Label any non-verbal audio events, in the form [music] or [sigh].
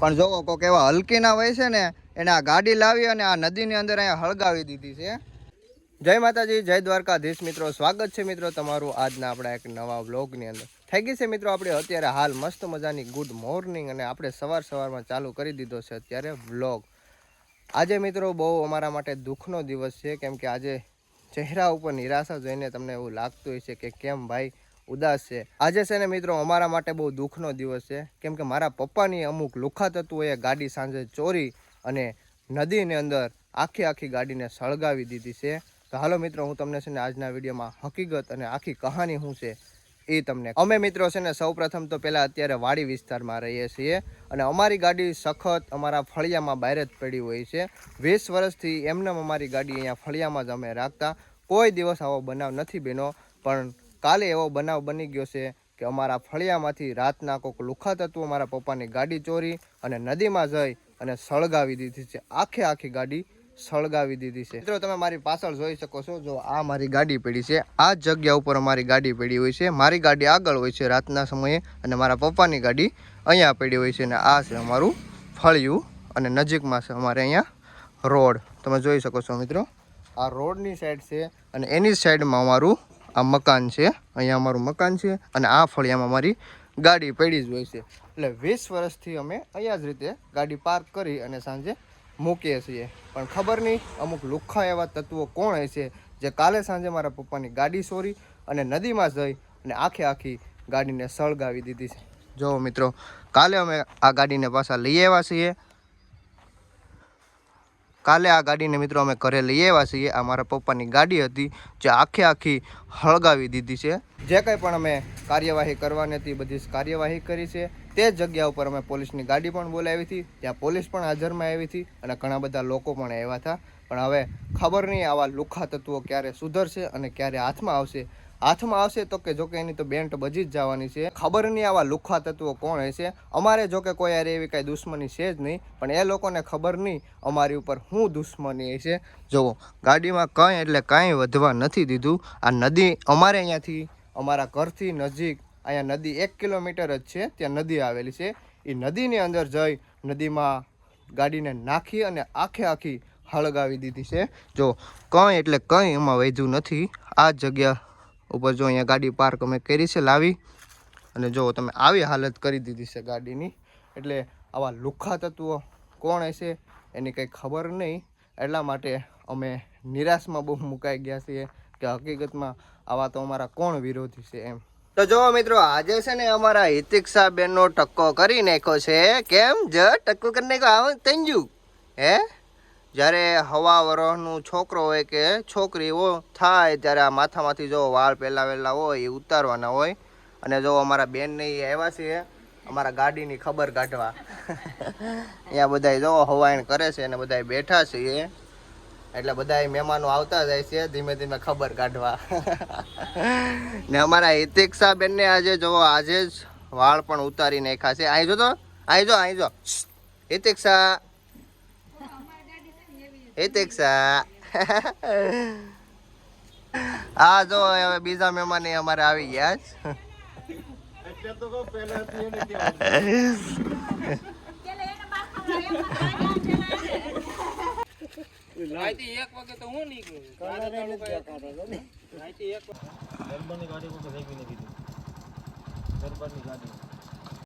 પણ જોવો, કોક એવા હલકીના હોય છે ને, એને આ ગાડી લાવી અને આ નદીની અંદર અહીંયા હળગાવી દીધી છે. જય માતાજી, જય દ્વારકાધીશ મિત્રો, સ્વાગત છે મિત્રો તમારું આજના આપણા એક નવા વ્લોગની અંદર. થઈ ગઈ છે મિત્રો આપણે અત્યારે હાલ મસ્ત મજાની ગુડ મોર્નિંગ અને આપણે સવાર સવારમાં ચાલુ કરી દીધો છે અત્યારે વ્લોગ. આજે મિત્રો બહુ અમારા માટે દુઃખનો દિવસ છે, કેમ કે આજે ચહેરા ઉપર નિરાશા જોઈને તમને એવું લાગતું હોય છે કે કેમ ભાઈ ઉદાસ છે. આજે છે ને મિત્રો અમારા માટે બહુ દુઃખનો દિવસ છે. કેમ કે મારા પપ્પાની અમુક લુખા તત્વોએ ગાડી સાંજે ચોરી અને નદીની અંદર આખી આખી ગાડીને સળગાવી દીધી છે. તો હાલો મિત્રો, હું તમને છે ને આજના વિડીયોમાં હકીકત અને આખી કહાની શું છે એ તમને અમે મિત્રો છે ને સૌપ્રથમ તો પહેલાં અત્યારે વાડી વિસ્તારમાં રહીએ છીએ અને અમારી ગાડી સખત અમારા ફળિયામાં બહાર જ પડી હોય છે. વીસ વર્ષથી એમને અમારી ગાડી અહીંયા ફળિયામાં જ અમે રાખતા. કોઈ દિવસ આવો બનાવ નથી બન્યો, પણ કાલે એવો બનાવ બની ગયો છે કે અમારા ફળિયામાંથી રાતના કોઈક લુખા તત્વો મારા પપ્પાની ગાડી ચોરી અને નદીમાં જઈ અને સળગાવી દીધી છે. આખે આખી ગાડી સળગાવી દીધી છે. મિત્રો, તમે મારી પાછળ જોઈ શકો છો, જો આ મારી ગાડી પડી છે. આ જગ્યા ઉપર અમારી ગાડી પડી હોય છે. મારી ગાડી આગળ હોય છે રાતના સમયે અને મારા પપ્પાની ગાડી અહીંયા પડી હોય છે અને આ છે અમારું ફળિયું અને નજીકમાં છે અમારે અહીંયા રોડ. તમે જોઈ શકો છો મિત્રો, આ રોડની સાઈડ છે અને એની સાઈડમાં અમારું આ મકાન છે, અહીંયા અમારું મકાન છે અને આ ફળિયામાં મારી ગાડી પડી જ હોય છે. એટલે વીસ વર્ષથી અમે અહીંયા જ રીતે ગાડી પાર્ક કરી અને સાંજે મૂકીએ છીએ. પણ ખબર નહીં અમુક લુખ્ખા એવા તત્વો કોણ છે, જે કાલે સાંજે મારા પપ્પાની ગાડી સોરી અને નદીમાં જઈ અને આખે આખી ગાડીને સળગાવી દીધી છે. જો મિત્રો, કાલે અમે આ ગાડીને પાછા લઈ આવ્યા છીએ. કાલે આ ગાડીને મિત્રો અમે ઘરે લઈ આવ્યા છીએ. આ મારા પપ્પાની ગાડી હતી, જે આખે આખી હળગાવી દીધી છે. જે કંઈ પણ અમે કાર્યવાહી કરવાની હતી બધી જ કાર્યવાહી કરી છે. તે જ જગ્યા ઉપર અમે પોલીસની ગાડી પણ બોલાવી હતી. ત્યાં પોલીસ પણ હાજરમાં આવી હતી અને ઘણા બધા લોકો પણ આવ્યા હતા. પણ હવે ખબર નહીં આવા લુખા તત્વો ક્યારે સુધરશે અને ક્યારે હાથમાં આવશે. હાથમાં આવશે તો કે જોકે એની તો બેન્ટ બજી જ જવાની છે. ખબર નહીં આવા લુખા તત્વો કોણ હશે? અમારે જોકે કોઈ યારે એવી કાંઈ દુશ્મની છે જ નહીં, પણ એ લોકોને ખબર નહીં અમારી ઉપર શું દુશ્મની છે જુઓ, ગાડીમાં કંઈ એટલે કાંઈ વધવા નથી દીધું. આ નદી અમારે અહીંયાથી, અમારા ઘરથી નજીક, અહીંયા નદી એક કિલોમીટર જ છે, ત્યાં નદી આવેલી છે. એ નદીની અંદર જઈ નદીમાં ગાડીને નાખી અને આખે આખી હળગાવી દીધી છે. જો કંઈ એટલે કંઈ એમાં વધ્યું નથી. આ જગ્યા ઉપર જો અહીંયા ગાડી પાર્ક અમે કરી છે લાવી. અને જો તમે આવી હાલત કરી દીધી છે ગાડીની. એટલે આવા લુખા તત્વો કોણ હશે એની કંઈ ખબર નહીં. એટલા માટે અમે નિરાશમાં બહુ મુકાઈ ગયા છીએ કે હકીકતમાં આવા તો અમારા કોણ વિરોધી છે એમ. તો જો મિત્રો, આજે છે ને અમારા હિતિક્ષા બેનનો ટક્કો કરી નાખ્યો છે. કેમ? જ ટક્કો કરી નાખ્યો. આવ તંજુ હે? જ્યારે હવા વરસનું છોકરો હોય કે છોકરી હો થાય ત્યારે આ માથામાંથી જો વાળ પહેલા વહેલા હોય, એ ઉતારવાના હોય. અને જો અમારા બેનને એ આવ્યા છે, અમારા ગાડીની ખબર કાઢવા. અહીંયા બધા જો હવાઈણ કરે છે અને બધા બેઠા છે એટલે બધા મહેમાનો આવતા જાય છે, ધીમે ધીમે ખબર કાઢવા. ને અમારા હિતિક્ષા બેનને આજે જો આજે જ વાળ પણ ઉતારી નાખ્યા છે. અહીં જો તો અહીં જો અહીં જો. હિતિક્ષા હિતિક્ષા હા [laughs] જો હવે બીજા મહેમાન એ અમારે આવી ગયા છે ગરબાની ગાડી.